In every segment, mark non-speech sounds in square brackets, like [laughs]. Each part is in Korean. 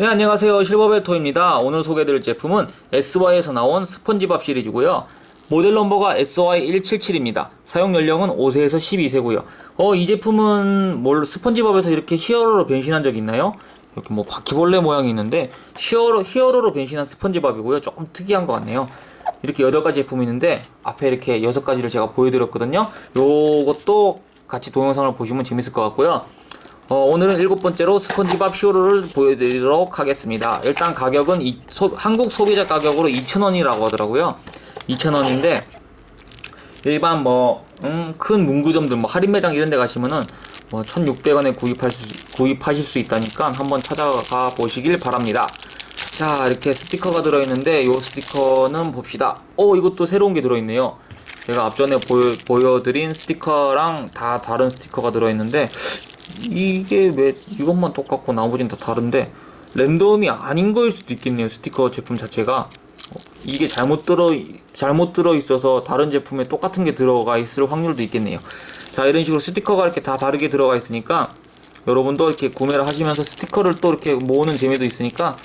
네, 안녕하세요. 실버벨토입니다. 오늘 소개해드릴 제품은 SY에서 나온 스펀지밥 시리즈고요. 모델 넘버가 SY177입니다. 사용 연령은 5세에서 12세고요. 어, 이 제품은 뭘 스펀지밥에서 이렇게 히어로로 변신한 적 있나요? 이렇게 뭐 바퀴벌레 모양이 있는데 히어로 히어로로 변신한 스펀지밥이고요. 조금 특이한 것 같네요. 이렇게 8가지 제품이 있는데 앞에 이렇게 6가지를 제가 보여드렸거든요. 요것도 같이 동영상을 보시면 재밌을 것 같고요. 어, 오늘은 일곱 번째로 스펀지밥 히어로를 보여드리도록 하겠습니다. 일단 가격은 이, 소- 한국 소비자 가격으로 2,000원이라고 하더라고요. 2,000원인데 일반 뭐, 음, 큰 문구점들, 뭐, 할인 매장 이런 데 가시면은 뭐, 1,600원에 구입할 수, 구입하실 수 있다니까 한번 찾아가 보시길 바랍니다. 자, 이렇게 스티커가 들어있는데, 요 스티커는 봅시다. 오, 이것도 새로운 게 들어있네요. 제가 앞전에 보여, 보여드린 스티커랑 다 다른 스티커가 들어있는데, 이게 왜 이것만 똑같고 나머지는 다 다른데 랜덤이 아닌 거일 수도 있겠네요 스티커 제품 자체가. 어, 이게 잘못 들어 잘못 들어 있어서 다른 제품에 똑같은 게 들어가 있을 확률도 있겠네요. 자 이런 식으로 스티커가 이렇게 다 다르게 들어가 있으니까 여러분도 이렇게 구매를 하시면서 스티커를 또 이렇게 모으는 재미도 있으니까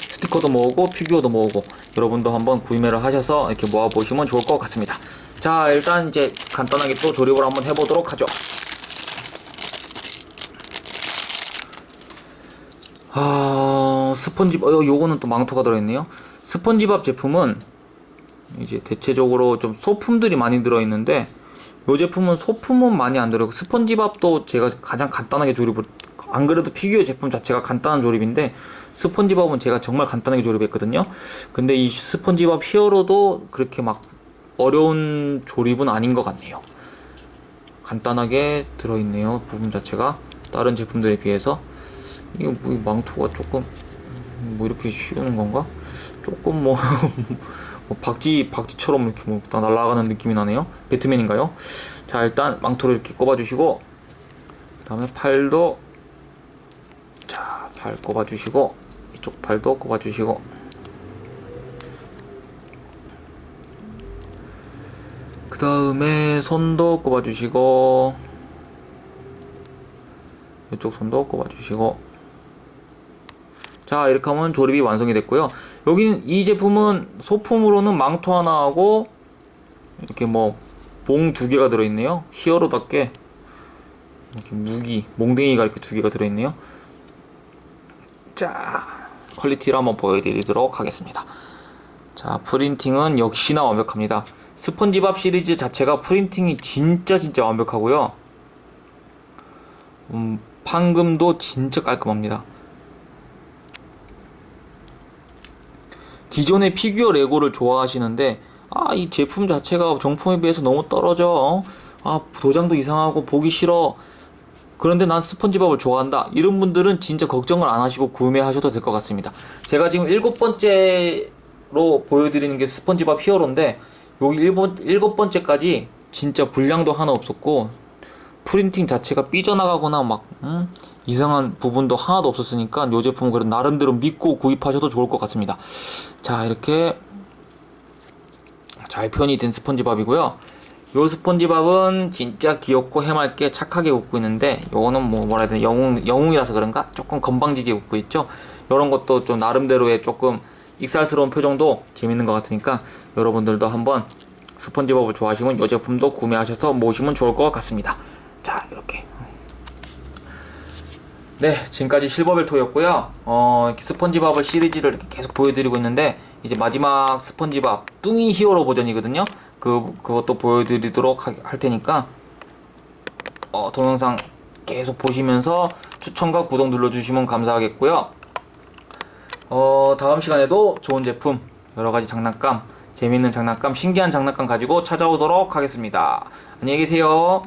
스티커도 모으고 피규어도 모으고 여러분도 한번 구매를 하셔서 이렇게 모아 보시면 좋을 것 같습니다. 자 일단 이제 간단하게 또 조립을 한번 해보도록 하죠 아, 스펀지밥, 어, 요거는 또 망토가 들어있네요. 스펀지밥 제품은 이제 대체적으로 좀 소품들이 많이 들어있는데, 요 제품은 소품은 많이 안 들어있고, 스펀지밥도 제가 가장 간단하게 조립을, 안 그래도 피규어 제품 자체가 간단한 조립인데, 스펀지밥은 제가 정말 간단하게 조립했거든요. 근데 이 스펀지밥 히어로도 그렇게 막 어려운 조립은 아닌 것 같네요. 간단하게 들어있네요. 부분 자체가. 다른 제품들에 비해서. 이거 뭐, 이 망토가 조금 뭐 이렇게 쉬우는 건가? 조금 뭐, [laughs] 뭐 박쥐 박쥐처럼 이렇게 뭐다 날아가는 느낌이 나네요. 배트맨인가요? 자 일단 망토를 이렇게 꼽아주시고 그다음에 팔도 자 팔 꼽아주시고 이쪽 팔도 꼽아주시고 그 다음에 손도 꼽아주시고 이쪽 손도 꼽아주시고 자 이렇게 하면 조립이 완성이 됐고요. 여기는 이 제품은 소품으로는 망토 하나 하고 이렇게 뭐 봉 두 개가 들어있네요. 히어로답게 이렇게 무기 몽댕이가 이렇게 두 개가 들어있네요. 자 퀄리티를 한번 보여드리도록 하겠습니다. 자 프린팅은 역시나 완벽합니다. 스펀지밥 시리즈 자체가 프린팅이 진짜 진짜 완벽하고요. 음, 판금도 진짜 깔끔합니다 기존의 피규어 레고를 좋아하시는데 아 이 제품 자체가 정품에 비해서 너무 떨어져. 아 도장도 이상하고 보기 싫어. 그런데 난 스펀지밥을 좋아한다. 이런 분들은 진짜 걱정을 안 하시고 구매하셔도 될 것 같습니다. 제가 지금 일곱 번째로 보여드리는 게 스펀지밥 히어로인데 여기 일본, 일곱 번째까지 진짜 불량도 하나 없었고 프린팅 자체가 삐져나가거나 막 음? 이상한 부분도 하나도 없었으니까 이 제품은 그래도 나름대로 믿고 구입하셔도 좋을 것 같습니다. 자 이렇게 잘 표현이 된 스펀지밥이고요. 요 스펀지밥은 진짜 귀엽고 해맑게 착하게 웃고 있는데 요거는 뭐 뭐라 해야 되나 영웅 영웅이라서 그런가 조금 건방지게 웃고 있죠. 요런 것도 좀 나름대로의 조금 익살스러운 표정도 재밌는 것 같으니까 여러분들도 한번 스펀지밥을 좋아하시면 이 제품도 구매하셔서 모시면 좋을 것 같습니다. 자 이렇게 네, 지금까지 실버벨토였고요. 어, 스펀지밥을 시리즈를 이렇게 계속 보여드리고 있는데 이제 마지막 스펀지밥 뚱이 히어로 버전이거든요. 그 그것도 보여드리도록 하- 할 테니까 어, 동영상 계속 보시면서 추천과 구독 눌러주시면 감사하겠고요. 어, 다음 시간에도 좋은 제품, 여러 가지 장난감, 재밌는 장난감, 신기한 장난감 가지고 찾아오도록 하겠습니다. 안녕히 계세요.